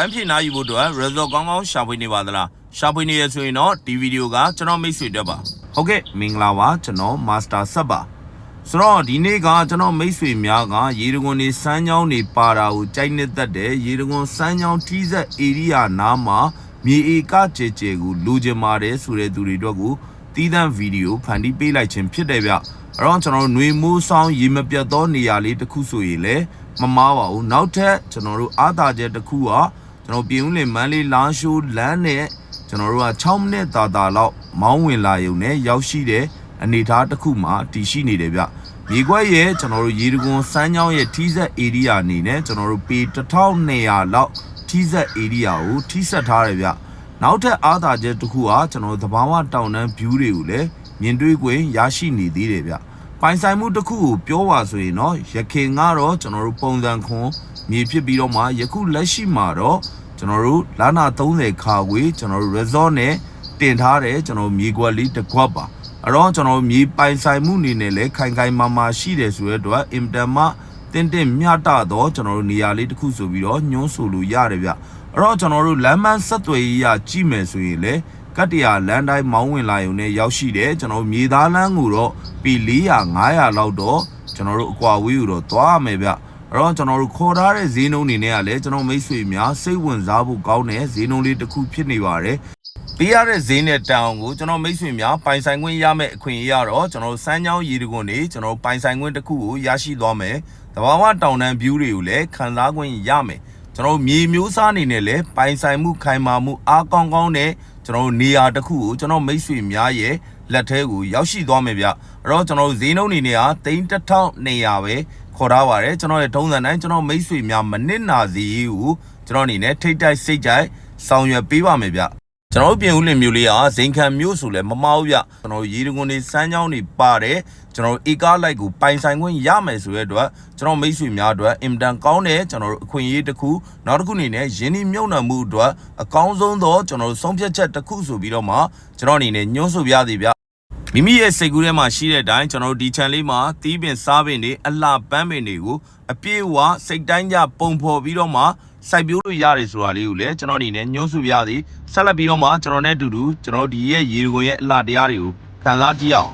န်းဖြည့်နာယူဖို့အတွက် result ကောင်းကောင်းရှာဖွေနေပါသလားရှာဖွေနေရဆိုရင်တော့ဒီဗီဒီယိုကကျွန်တော်မိတ်ဆွေတက်ပါဟုတ်ကဲ့မင်္ဂလာပါကျွန်တော် master ဆက်ပါဆိုတော့ဒီနေ့ကကျွန်တော်မိတ်ဆွေများကရေတကွန်နေစမ်းချောင်းနေပါတာကိုကြိုက်နေတတ်တယ်ရေတကွန်စမ်းချောင်းထီးဆက် area နားမှာမြေဧကကျဲကျဲကိုလိုချင်ပါတယ်ဆိုတဲ့သူတွေအတွက်ကိုတီးသန့်ဗီဒီယိုဖန်တီးပေးလိုက်ခြင်းဖြစ်တယ်ဗျအဲ့တော့ကျွန်တော်တို့ຫນွေမိုးဆောင်ရေမပြတ်သောနေရာလေးတစ်ခုဆိုရင်လည်းမမားပါဘူးနောက်ထပ်ကျွန်တော်တို့အားသာချက်တစ်ခုက ကျွန်တော်ပြင်ဦးလင်မန်းလေးလမ်းရှိုးလမ်းနဲ့ကျွန်တော်တို့က6မိနစ်တာတာလောက်မောင်းဝင်လာရုံနဲ့ရောက်ရှိတဲ့အနေအထားတစ်ခုမှာတည်ရှိနေတယ်ဗျမြေခွက်ရဲ့ကျွန်တော်တို့ရေတကွန်စမ်းချောင်းရဲ့ထီးဆက် area အနေနဲ့ကျွန်တော်တို့ပေ1200လောက်ထီးဆက် area ကိုထီးဆက်ထားတယ်ဗျနောက်ထပ်အားသာချက်တစ်ခုကကျွန်တော်တို့သဘာဝတောင်တန်း view တွေကိုလည်းမြင်တွေ့ခွင့်ရရှိနေသေးတယ်ဗျပိုင်ဆိုင်မှုတစ်ခုကိုပြောပါဆိုရင်တော့ရခင်ကတော့ကျွန်တော်တို့ပုံစံခွန်မြေဖြစ်ပြီးတော့မှယခုလက်ရှိမှာတော့ ကျွန်တော်တို့လာနာ30ခါခွေကျွန်တော်တို့ resort နဲ့တင်ထားတဲ့ကျွန်တော်မြေကွက်လေးတစ်ခွက်ပါအဲ့တော့ကျွန်တော်မြေပိုင်ဆိုင်မှုအနေနဲ့လည်းခိုင်ခိုင်မာမာရှိတယ်ဆိုတဲ့အတွက်အင်တန်မှတင်းတင်းမြတ်တာတော့ကျွန်တော်တို့နေရာလေးတစ်ခုဆိုပြီးတော့ညွှန်းဆိုလို့ရတယ်ဗျအဲ့တော့ကျွန်တော်တို့လမ်းမဆက်သွယ်ရေးရကြည့်မယ်ဆိုရင်လည်းကတ္တရာလမ်းတိုင်းမောင်းဝင်လာရုံနဲ့ရောက်ရှိတယ်ကျွန်တော်မြေသားလမ်းကိုတော့ပြီ400 500လောက်တော့ကျွန်တော်တို့အကွာဝေးကိုတော့သွားရမယ်ဗျ အဲ့တော့ကျွန်တော်တို့ခေါ်ထားတဲ့ဈေးနှုန်းတွေနဲ့ကလည်းကျွန်တော်မိတ်ဆွေများစိတ်ဝင်စားဖို့ကောင်းတဲ့ဈေးနှုန်းလေးတစ်ခုဖြစ်နေပါတယ်ပေးရတဲ့ဈေးနဲ့တန်အောင်ကိုကျွန်တော်မိတ်ဆွေများပိုင်ဆိုင်ခွင့်ရမယ့်အခွင့်အရေးရတော့ကျွန်တော်တို့စမ်းချောင်းရေတကွန်နေကျွန်တော်တို့ပိုင်ဆိုင်ခွင့်တစ်ခုကိုရရှိသွားမယ်။တဘာဝတောင်တန်း view တွေကိုလည်းခံစားခွင့်ရမယ်။ကျွန်တော်တို့မြေမျိုးစားအနေနဲ့လည်းပိုင်ဆိုင်မှုခိုင်မာမှုအားကောင်းကောင်းနဲ့ကျွန်တော်တို့နေရာတစ်ခုကိုကျွန်တော်မိတ်ဆွေများရဲ့ လက်ထဲကိုရောက်ရှိသွားမယ်ဗျ။အဲ့တော့ကျွန်တော်တို့ဈေးနှုန်းအနေနဲ့က3200ပဲခေါ်ထားပါတယ်ကျွန်တော်ရဲ့ထုံးစံတိုင်းကျွန်တော်မိတ်ဆွေများမနစ်နာစီကိုကျွန်တော်အနေနဲ့ထိတ်တိုက်စိတ်ကြိုက်ဆောင်ရွက်ပေးပါမယ်ဗျ။ကျွန်တော်တို့ပြင်ဦးလင်မျိုးလေးကဇိန်ခံမျိုးဆိုလဲမမအောင်ဗျကျွန်တော်တို့ရေတကွန်တွေစမ်းချောင်းတွေပါတယ်ကျွန်တော်တို့ဧကားလိုက်ကိုပိုင်ဆိုင်ခွင့်ရမယ်ဆိုတဲ့အတွက်ကျွန်တော်မိတ်ဆွေများအတွက်အင်တန်ကောင်းတဲ့ကျွန်တော်တို့အခွင့်အရေးတစ်ခုနောက်တစ်ခုအနေနဲ့ရင်းနှီးမြုပ်နှံမှုအတွက်အကောင်းဆုံးသောကျွန်တော်တို့ဆုံးဖြတ်ချက်တစ်ခုဆိုပြီးတော့မှကျွန်တော်အနေနဲ့ညွှန်းဆိုပြသည်ဗျ မိမိရဲ့စိတ်ကူးထဲမှာရှိတဲ့အတိုင်းကျွန်တော်တို့ဒီ channel လေးမှာတီးပင်စားပင်တွေအလှပန်းပင်တွေကိုအပြည့်အဝစိတ်တိုင်းကြပုံဖော်ပြီးတော့မှစိုက်ပျိုးလို့ရတယ်ဆိုတာလေးကိုလည်းကျွန်တော်အနေနဲ့ညွှန်းဆိုပြသည်ဆက်လက်ပြီးတော့မှကျွန်တော်နဲ့အတူတူကျွန်တော်တို့ဒီရဲ့ရေကိုရဲ့အလှတရားတွေကိုခံစားကြည့်အောင်